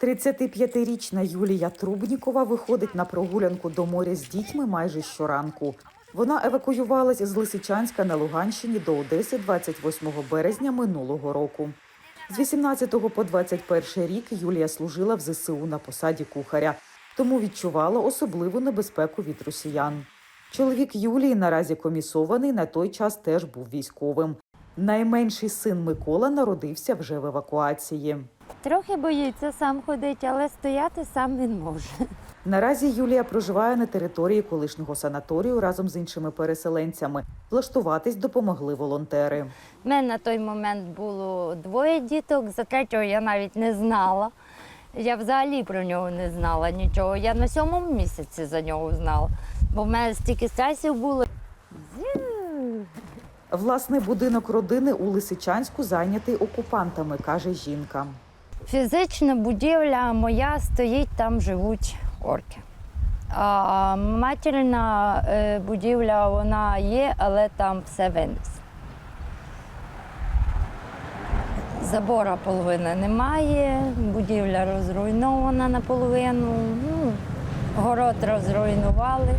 35-річна Юлія Трубнікова виходить на прогулянку до моря з дітьми майже щоранку. Вона евакуювалась з Лисичанська на Луганщині до Одеси 28 березня минулого року. З 18 по 21 рік Юлія служила в ЗСУ на посаді кухаря, тому відчувала особливу небезпеку від росіян. Чоловік Юлії наразі комісований на той час теж був військовим. Найменший син Микола народився вже в евакуації. Трохи боїться сам ходити, але стояти сам він може. Наразі Юлія проживає на території колишнього санаторію разом з іншими переселенцями. Влаштуватись допомогли волонтери. У мене на той момент було двоє діток, за третього я навіть не знала. Я взагалі про нього не знала нічого. Я на сьомому місяці за нього знала, бо в мене стільки стресів було. Власний будинок родини у Лисичанську зайнятий окупантами, каже жінка. Фізична будівля моя стоїть, там живуть орки. А материна е, будівля вона є, але там все винес. Забора половини немає, будівля розруйнована наполовину, ну, город розруйнували,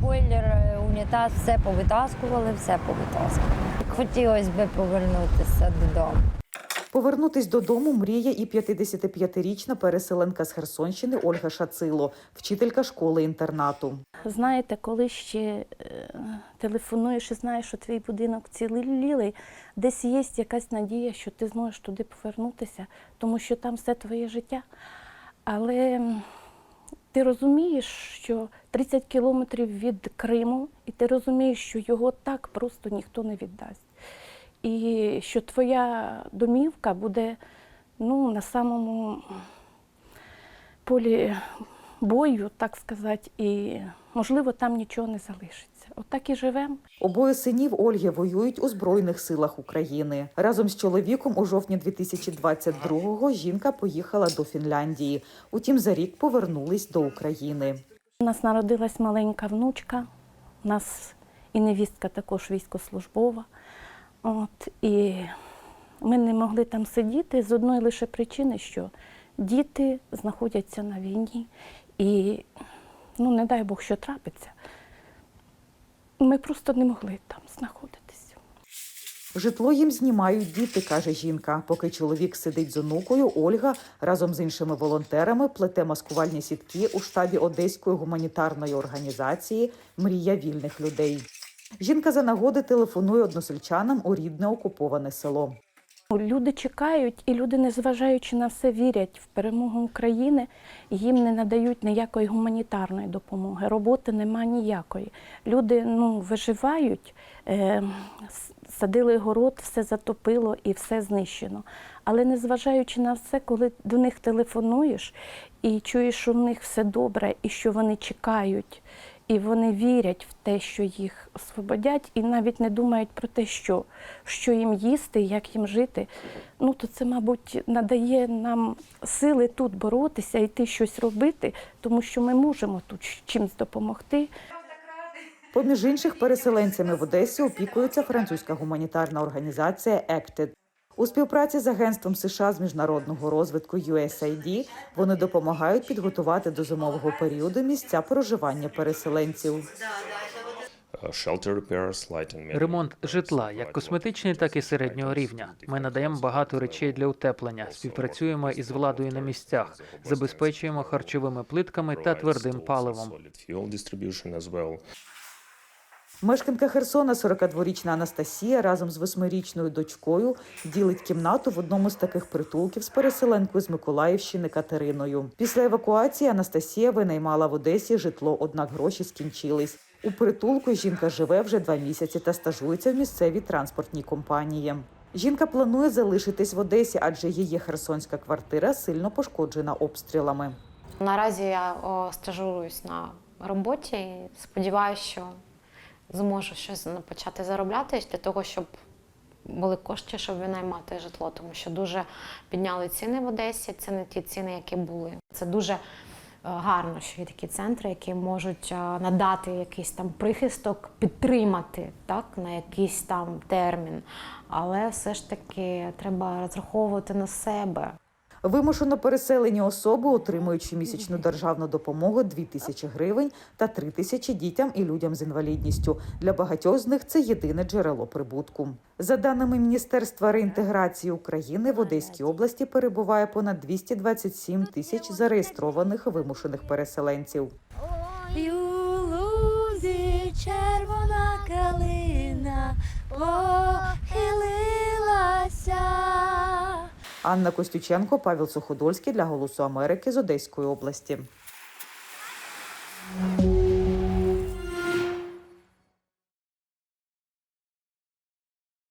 бойлер, е, унітаз, все повитаскували, все повитаскували. Хотілося б повернутися додому. Повернутись додому мріє і 55-річна переселенка з Херсонщини Ольга Шацило, вчителька школи-інтернату. Знаєте, коли ще е, телефонуєш і знаєш, що твій будинок цілий, десь є якась надія, що ти зможеш туди повернутися, тому що там все твоє життя. Але ти розумієш, що 30 кілометрів від Криму, і ти розумієш, що його так просто ніхто не віддасть. І що твоя домівка буде ну, на самому полі бою, так сказати, і можливо там нічого не залишиться. Отак і живемо. Обоє синів Ольги воюють у Збройних силах України. Разом з чоловіком у жовтні 2022-го жінка поїхала до Фінляндії. Утім, за рік повернулись до України. У нас народилась маленька внучка, у нас і невістка також військослужбова. От, і ми не могли там сидіти з одної лише причини, що діти знаходяться на війні. І ну, не дай Бог, що трапиться. Ми просто не могли там знаходитися. Житло їм знімають діти, каже жінка. Поки чоловік сидить з онукою, Ольга разом з іншими волонтерами плете маскувальні сітки у штабі Одеської гуманітарної організації Мрія вільних людей. Жінка за нагоди телефонує односельчанам у рідне окуповане село. Люди чекають, і люди, незважаючи на все, вірять в перемогу України. Їм не надають ніякої гуманітарної допомоги. Роботи нема ніякої. Люди ну, виживають, е, садили город, все затопило і все знищено. Але незважаючи на все, коли до них телефонуєш і чуєш, що в них все добре, і що вони чекають, і вони вірять в те, що їх освободять, і навіть не думають про те, що, що їм їсти, як їм жити. Ну то це, мабуть, надає нам сили тут боротися, йти щось робити, тому що ми можемо тут чимось допомогти. Поміж інших переселенцями в Одесі опікується французька гуманітарна організація «Acted». У співпраці з агентством США з міжнародного розвитку USAID вони допомагають підготувати до зимового періоду місця проживання переселенців. Ремонт житла, як косметичний, так і середнього рівня. Ми надаємо багато речей для утеплення, співпрацюємо із владою на місцях, забезпечуємо харчовими плитками та твердим паливом. Мешканка Херсона, 42-річна Анастасія, разом з восьмирічною дочкою ділить кімнату в одному з таких притулків з переселенкою з Миколаївщини Катериною. Після евакуації Анастасія винаймала в Одесі житло, однак гроші скінчились. У притулку жінка живе вже два місяці та стажується в місцевій транспортній компанії. Жінка планує залишитись в Одесі, адже її херсонська квартира сильно пошкоджена обстрілами. Наразі я стажуюсь на роботі сподіваюся, що зможу щось почати заробляти для того, щоб були кошти, щоб винаймати житло, тому що дуже підняли ціни в Одесі. Це не ті ціни, які були. Це дуже е, гарно, що є такі центри, які можуть е, надати якийсь там прихисток, підтримати так на якийсь там термін. Але все ж таки треба розраховувати на себе. Вимушено переселені особи, отримують місячну державну допомогу 2 тисячі гривень та 3 тисячі дітям і людям з інвалідністю. Для багатьох з них це єдине джерело прибутку. За даними Міністерства реінтеграції України, в Одеській області перебуває понад 227 тисяч зареєстрованих вимушених переселенців. Ой, червона калина похилилася. Анна Костюченко, Павел Суходольський для Голосу Америки з Одеської області.